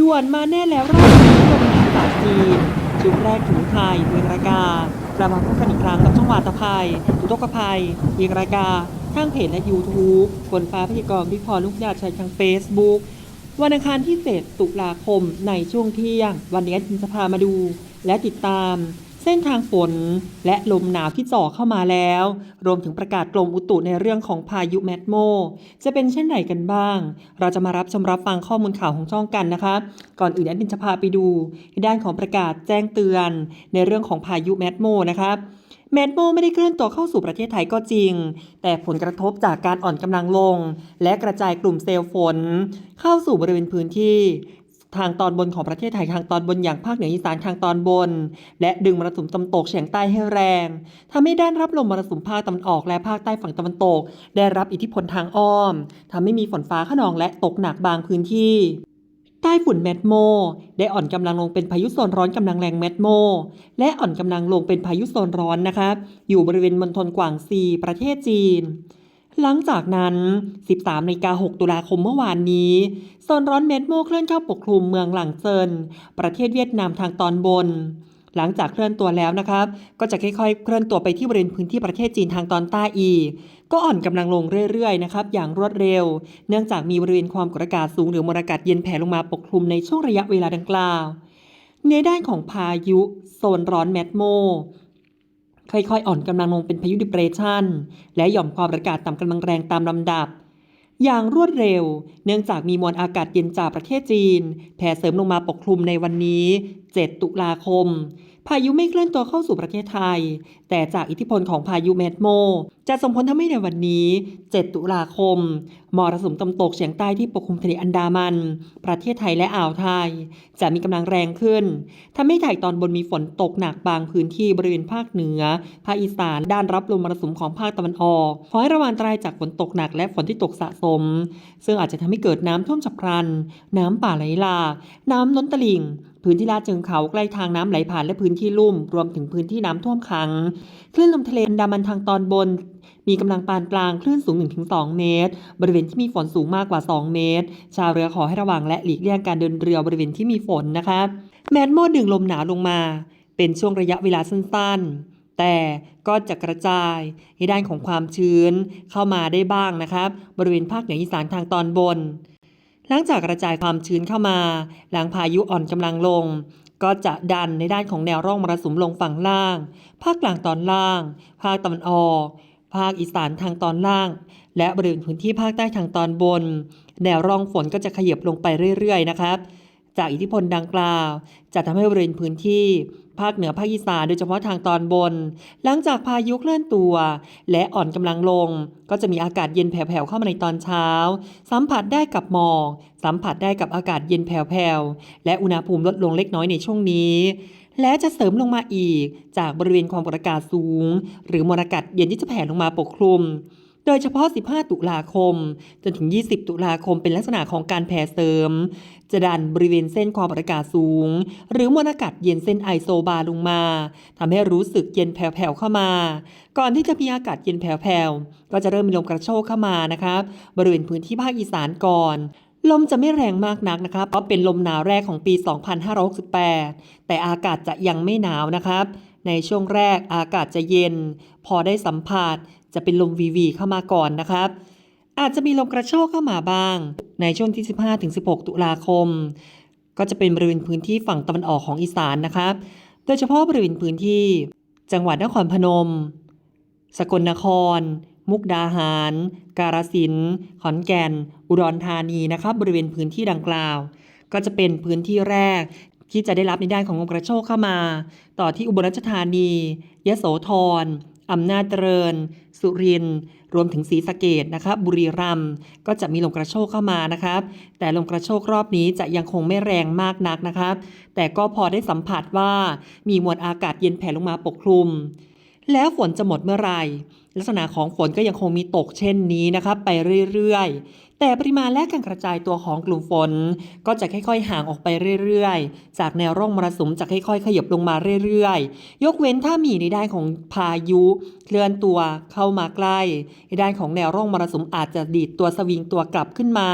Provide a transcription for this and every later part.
ด่วนมาแน่แล้วรอบนี้ลมหนาวจากจีนชุดแรกถึงไทยเมืองรากากลับมาพบกันอีกครั้งกับช่องวาตภัยตุตกภัยเมืองรากาทางเพจและ YouTube ฝนฟ้าพยากรณ์พิพรลูกยาชัยทาง Facebook วันอังคารที่ 7 ตุลาคมในช่วงเที่ยง วันนี้จินจะพามาดู และติดตาม เส้นทางฝนและลมหนาวที่จ่อเข้ามาแล้ว รวมถึงประกาศกรมอุตุในเรื่องของพายุแมทโม จะเป็นเช่นไรกันบ้าง เราจะมารับชมรับฟังข้อมูลข่าวของช่องกันนะคะ ก่อนอื่นแอดมินจะพาไปดูในด้านของประกาศแจ้งเตือนในเรื่องของพายุแมทโมนะคะแมทโมไม่ได้เคลื่อนตัวเข้าสู่ประเทศไทยก็จริง แต่ผลกระทบจากการอ่อนกำลังลง และกระจายกลุ่มเซลล์ฝน เข้าสู่บริเวณพื้นที่ ทางตอนบนของประเทศไทยทางตอนบนอย่างภาคเหนืออีสานทางตอนบน และดึงมรสุมตะวันตกเฉียงใต้ให้แรงทำให้ด้านรับลมมรสุมภาคตะวันออกและภาคใต้ฝั่งตะวันตก ได้รับอิทธิพลทางอ้อมทำให้มีฝนฟ้าขนองและตกหนักบางพื้นที่ใต้ฝุ่นแมทโม ได้อ่อนกำลังลงเป็นพายุโซนร้อนกำลังแรงแมทโม และอ่อนกำลังลงเป็นพายุโซนร้อนนะคะอยู่บริเวณมณฑลกวางซี ประเทศจีน หลังจากนั้น 13นกา6ตุลาคมเมื่อวานนี้โซนร้อนเมดโมเคลื่อนเข้าปกคลุมเมืองหลังเซิน ประเทศเวียดนามทางตอนบน หลังจากเคลื่อนตัวแล้วนะครับ ก็จะค่อยๆ เคลื่อนตัวไปที่บริเวณพื้นที่ประเทศจีนทางตอนใต้อีก ก็อ่อนกำลังลงเรื่อยๆ นะครับ อย่างรวดเร็ว เนื่องจากมีบริเวณความกดอากาศสูงหรือมวลอากาศเย็นแผ่ลงมาปกคลุมในช่วงระยะเวลาดังกล่าว ในด้านของพายุโซนร้อนแมดโม ค่อยๆ อ่อนกำลังลงเป็นพายุดิเปรชันและหย่อมความกดอากาศต่ำกำลังแรงตามลำดับ อย่างรวดเร็ว เนื่องจากมีมวลอากาศเย็นจากประเทศจีน แผ่เสริมลงมาปกคลุมในวันนี้ 7 ตุลาคม พายุไม่เคลื่อนตัวเข้าสู่ประเทศไทย แต่จากอิทธิพลของพายุแมดโม จะส่งผลทำให้ในวันนี้ 7 ตุลาคมมรสุมตะวันตกเฉียงใต้ที่ปกคลุมทะเลอันดามัน ประเทศไทยและอ่าวไทย จะมีกำลังแรงขึ้นทำให้ไทยตอนบนมีฝนตกหนักบางพื้นที่บริเวณภาคเหนือ ภาคอีสาน ด้านรับลมมรสุมของภาคตะวันออก ขอให้ระวังอันตรายจากฝนตกหนักและฝนที่ตกสะสม ซึ่งอาจจะทำให้เกิดน้ำท่วมฉับพลัน น้ำป่าไหลหลากน้ำล้นตลิ่ง พื้นที่ลาดเชิงเขาใกล้ทางน้ำไหลผ่านและพื้นที่ลุ่ม รวมถึงพื้นที่น้ำท่วมขัง คลื่นลมทะเลอันดามันทางตอนบน มีกำลังปานกลางคลื่นสูง 1-2 เมตร บริเวณที่มีฝนสูงมากกว่า 2 เมตร ชาวเรือขอให้ระวังและหลีกเลี่ยงการเดินเรือบริเวณที่มีฝนนะคะ แมนโมดึงลมหนาวลงมา เป็นช่วงระยะเวลาสั้นๆ แต่ก็จะกระจายให้ด้านของความชื้นเข้ามาได้บ้างนะครับ บริเวณภาคเหนืออีสานทางตอนบน หลังจากกระจายความชื้นเข้ามา หลังพายุอ่อนกำลังลง ก็จะดันในด้านของแนวร่องมรสุมลงฝั่งล่าง ภาคกลางตอนล่าง ภาคตะวันออก ภาคอีสานทางตอนล่าง และบริเวณพื้นที่ภาคใต้ทางตอนบน แนวร่องฝนก็จะขยับลงไปเรื่อยๆ นะครับ จากอิทธิพลดังกล่าว จะทำให้บริเวณพื้นที่ภาคเหนือภาคอีสานโดยเฉพาะทางตอนบน หลังจากพายุเคลื่อนตัว และอ่อนกำลังลง ก็จะมีอากาศเย็นแผ่วๆเข้ามาในตอนเช้า สัมผัสได้กับหมอกสัมผัสได้กับอากาศเย็นแผ่วๆและอุณหภูมิลดลงเล็กน้อยในช่วงนี้และจะเสริมลงมาอีกจากบริเวณความกดอากาศสูง หรือมวลอากาศเย็นที่จะแผ่ลงมาปกคลุม โดยเฉพาะ 15 ตุลาคม จนถึง 20 ตุลาคมเป็นลักษณะของการแผ่เสริม จะดันบริเวณเส้นความอากาศสูง หรือมวลอากาศเย็นเส้นไอโซบาร์ลงมาทำให้รู้สึกเย็นแผ่วๆเข้ามา ก่อนที่จะมีอากาศเย็นแผ่วๆก็จะเริ่มมีลมกระโชกเข้ามานะครับบริเวณพื้นที่ภาคอีสานก่อนลมจะไม่แรงมากนักนะครับ เพราะเป็นลมหนาวแรกของปี 2568 แต่อากาศจะยังไม่หนาวนะครับ ในช่วงแรกอากาศจะเย็น พอได้สัมผัสจะเป็นลมวีวีเข้ามาก่อนนะครับ อาจจะมีลมกระโชกเข้ามาบ้าง ในช่วงที่ 15-16 ตุลาคม ก็จะเป็นบริเวณพื้นที่ฝั่งตะวันออกของอีสานนะครับ โดยเฉพาะบริเวณพื้นที่ จังหวัดนครพนม สกลนคร มุกดาหาร กาฬสินขอนแก่น อุดรธานีนะครับบริเวณพื้นที่ดังกล่าว ก็จะเป็นพื้นที่แรก ที่จะได้รับในด้านของลมกระโชกเข้ามา ต่อที่อุบลราชธานี ยโสธรอำนาจเจริญ สุรินทร์รวมถึงศรีสะเกดนะครับบุรีรัมย์ก็จะมีลมกระโชกเข้ามานะครับ แต่ลมกระโชกรอบนี้จะยังคงไม่แรงมากนักนะครับ แต่ก็พอได้สัมผัสว่ามีมวลอากาศเย็นแผ่ลงมาปกคลุม แล้วฝนจะหมดเมื่อไหร่ลักษณะของฝนก็ยังคงมีตกเช่นนี้นะครับ ไปเรื่อยๆ แต่ปริมาณและการกระจายตัวของกลุ่มฝน ก็จะค่อยๆ ห่างออกไปเรื่อยๆ จากแนวร่องมรสุมจะค่อยๆ ขยับลงมาเรื่อยๆ ยกเว้นถ้ามีในด้านของพายุเคลื่อนตัวเข้ามาใกล้ ในด้านของแนวร่องมรสุมอาจจะดีดตัวสวิงตัวกลับขึ้นมา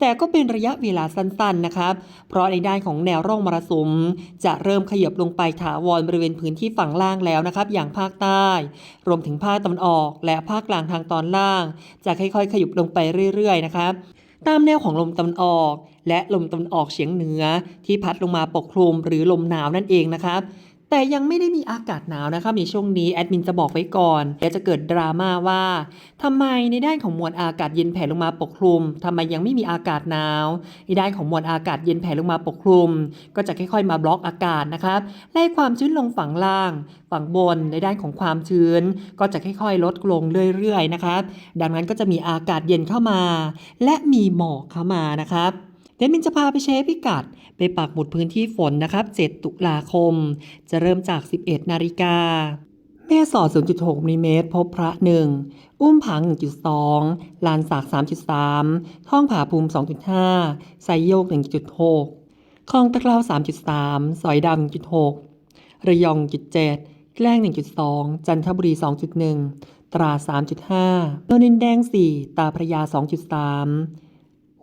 แต่ก็เป็นระยะเวลาสั้นๆนะครับ เพราะในด้านของแนวร่องมรสุม จะเริ่มขยับลงไปถาวรบริเวณพื้นที่ฝั่งล่างแล้วนะครับ อย่างภาคใต้ รวมถึงภาคตะวันออก และภาคกลางทางตอนล่าง จะค่อยๆ ขยับลงไปเรื่อยๆนะครับ ตามแนวของลมตะวันออก และลมตะวันออกเฉียงเหนือที่พัดลงมาปกคลุมหรือลมหนาวนั่นเองนะครับ แต่ยังไม่ได้มีอากาศหนาวนะครับในช่วงนี้แอดมินจะบอกไว้ก่อนเดี๋ยวจะเกิดดราม่าว่าทำไมในด้านของมวลอากาศเย็นแผ่ลงมาปกคลุมทำไมยังไม่มีอากาศหนาวในด้านของมวลอากาศเย็นแผ่ลงมาปกคลุม ก็จะค่อยๆมาบล็อกอากาศนะครับไล่ความชื้นลงฝั่งล่าง ฝั่งบนในด้านของความชื้น ก็จะค่อยๆ ลดลงเรื่อยๆนะครับดังนั้นก็จะมีอากาศเย็นเข้ามา และมีหมอกเข้ามานะครับ เดมินจะพาไปเช็คพิกัด ไปปักหมุดพื้นที่ฝนนะครับ 7 ตุลาคม จะเริ่มจาก 11 นาฬิกา แม่สอด 0.6มิลลิเมตร พบพระ 1 อุ้มผาง1.2 ลานสาก 3.3 ท่องผาภูมิ 2.5 ไซโยก 1.6 คลองตะเกลา3.3 สอยดำ1.6 ระยอง 1.7แกล้ง 1.2 จันทบุรี 2.1 ตรา 3.5โนนดินแดง 4 ตาพระยา 2.3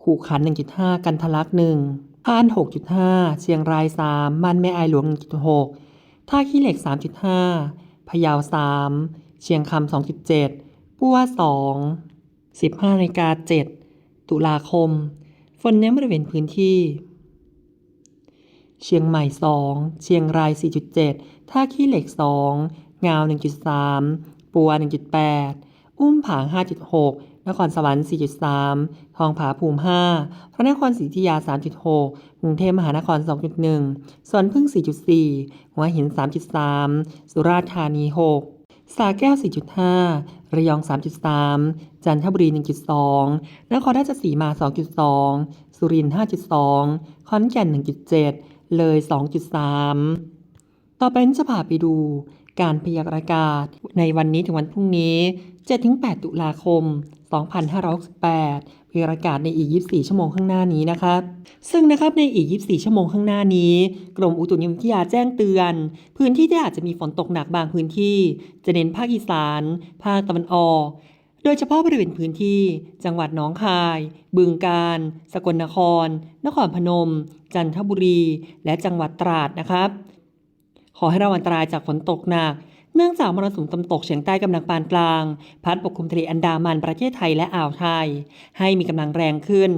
ขู่ขัน 1.5 กันทะลัก1พาน 6.5 เชียงราย 3 มันแม่อายหลวง 1.6 ท่าขี้เหล็ก 3.5 พะเยา 3 เชียงคำ 2.7 ปัว 2 15นาฬิกา7ตุลาคม ฝนเน้นบริเวณพื้นที่ เชียงใหม่ 2 เชียงราย 4.7 ท่าขี้เหล็ก 2 งาว 1.3 ปัว 1.8 อุ้มผาง 5.6 นครสวรรค์ 4.3 ทองผาภูมิ 5 พระนครศรีอยุธยา 3.6 กรุงเทพมหานคร 2.1 สวนพึ่ง 4.4 หัวหิน 3.3 สุราษฎร์ธานี 6 สาแก้ว 4.5 ระยอง 3.3 จันทบุรี 1.2 นครราชสีมา 2.2 สุรินทร์ 5.2 ขอนแก่น 1.7 เลย 2.3 ต่อไปนี้จะพาไปดู การพยากรณ์อากาศ ในวันนี้ถึงวันพรุ่งนี้ 7-8 ตุลาคม 2568พยากรณ์อากาศในอีก 24 ชั่วโมงข้างหน้านี้นะครับ ซึ่งนะครับในอีก 24 ชั่วโมงข้างหน้านี้ กรมอุตุนิยมวิทยาแจ้งเตือน พื้นที่ที่อาจจะมีฝนตกหนักบางพื้นที่ จะเน้นภาคอีสาน ภาคตะวันออกโดยเฉพาะบริเวณพื้นที่ จังหวัดหนองคาย บึงกาฬ สกลนคร นครพนม จันทบุรี และจังหวัดตราดนะครับ ขอให้ระวังอันตรายจากฝนตกหนัก เนื่องจากมรสุมตะวันตกเฉียงใต้กำลังปานกลาง พัดปกคลุมทะเลอันดามันประเทศไทยและอ่าวไทย ให้มีกำลังแรงขึ้น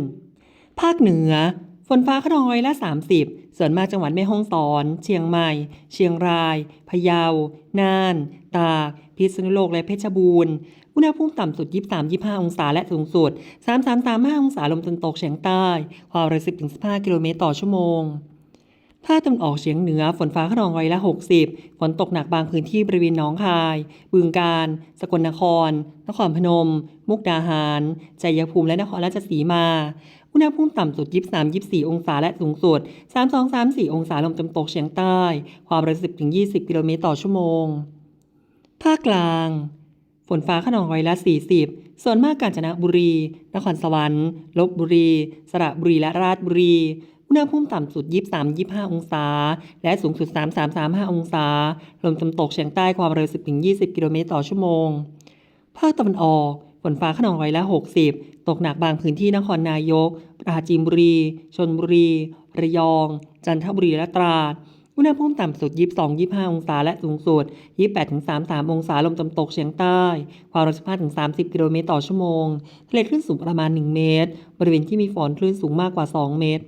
ภาคเหนือ ฝนฟ้าขนองร้อยละ 30 ส่วนมากจังหวัดแม่ฮ่องสอน เชียงใหม่ เชียงราย พะเยา น่าน ตาก พิษณุโลกและเพชรบูรณ์อุณหภูมิต่ำสุด 23-25 องศา และสูงสุด 33-35 องศาลมตะวันตกเฉียงใต้ ความเร็ว10-15 กิโลเมตรต่อชั่วโมง ภาคตะวันออกเฉียงเหนือฝนฟ้าขนองร้อยละ 60 ฝนตกหนักบางพื้นที่บริเวณหนองคาย บึงกาฬสกลนคร นครพนม มุกดาหารชัยภูมิ และนครราชสีมา อุณหภูมิต่ำสุด 23-24 องศาและสูงสุด 32-34 องศาลมตะวันตกเฉียงใต้ ความเร็ว10-20 กิโลเมตรต่อชั่วโมง ภาคกลางฝนฟ้าขนองร้อยละ 40 ส่วนมากกาญจนบุรี นครสวรรค์ ลบบุรี สระบุรี และราชบุรี อุณหภูมิต่ำสุด 23-25 องศา และสูงสุด 33-35 องศา ลมตะวันตกเฉียงใต้ความเร็ว 10-20 กิโลเมตรต่อชั่วโมง ภาคตะวันออก ฝนฟ้าขนองร้อยละ 60 ตกหนักบางพื้นที่นครนายก ปราจีนบุรี ชนบุรี ระยอง จันทบุรี และตราด อุณหภูมิต่ำสุด 22-25 องศา และสูงสุด 28-33 องศา ลมตะวันตกเฉียงใต้ ความเร็ว 15-30 กิโลเมตรต่อชั่วโมง ทะเลคลื่นสูงประมาณ 1 เมตร บริเวณที่มีฝนคลื่นสูงมากกว่า 2 เมตร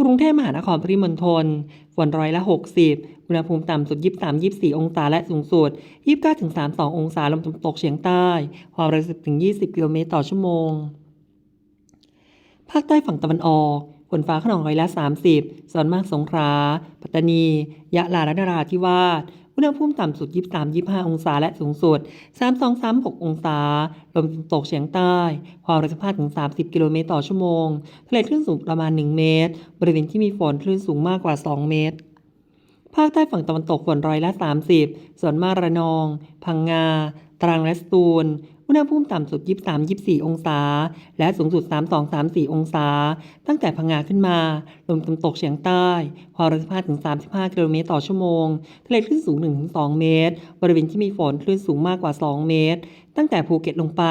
กรุงเทพมหานครปริมณฑลฝนร้อยละ 60 อุณหภูมิต่ำสุด 23-24 องศาและสูงสุด 29-32 องศาลมตะวันตกเฉียงใต้ ความเร็ว10-20 กิโลเมตรต่อชั่วโมง ภาคใต้ฝั่งตะวันออกฝนฟ้าขนองร้อยละ 30 ส่วนมากสงขลา ปัตตานี ยะลาและนราธิวาส อุณหภูมิต่ำสุด 23-25 องศาและสูงสุด 32-36 องศา ลมตกเฉียงใต้ ความเร็ว15-30 กิโลเมตรต่อชั่วโมง ทะเลคลื่นสูงประมาณ 1 เมตร บริเวณที่มีฝนคลื่นสูงมากกว่า 2 เมตรภาคใต้ฝั่งตะวันตกฝนร้อยละ 30 ส่วนมากระนอง พังงา ตรังและสตูล อุณหภูมิต่ำสุด 23-24 องศา และสูงสุด 32-34 องศา ตั้งแต่พังงาขึ้นมา ลมตะวันตกเฉียงใต้ความเร็ว15-35 กิโลเมตรต่อชั่วโมง ทะเลคลื่นสูง 1-2 เมตร บริเวณที่มีฝนคลื่นสูงมากกว่า 2 เมตร ตั้งแต่ภูเก็ตลงไป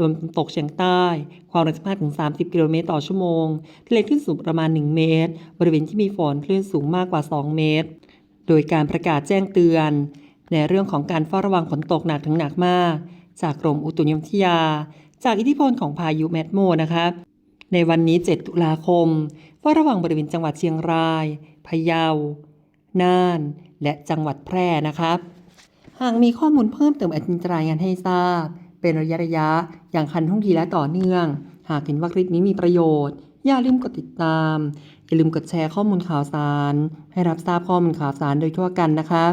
ลมตะวันตกเฉียงใต้ ความเร็ว15-30 กิโลเมตรต่อชั่วโมง ทะเลคลื่นสูงประมาณ 1 เมตร บริเวณที่มีฝนคลื่นสูงมากกว่า 2 เมตร โดยการประกาศแจ้งเตือน ในเรื่องของการเฝ้าระวังฝนตกหนักถึงหนักมาก จากกรมอุตุนิยมวิทยา จากอิทธิพลของพายุแมดโมนะครับในวันนี้ 7 ตุลาคมเฝ้าระวังบริเวณจังหวัดเชียงราย พะเยา น่าน และจังหวัดแพร่นะครับ หากมีข้อมูลเพิ่มเติมอดมินจะรายงานให้ทราบ เป็นระยะระยะๆอย่างคันท่องทีและต่อเนื่อง หากเห็นว่าคลิปนี้มีประโยชน์ อย่าลืมกดติดตาม อย่าลืมกดแชร์ข้อมูลข่าวสาร ให้รับทราบข้อมูลข่าวสารโดยทั่วกันนะครับ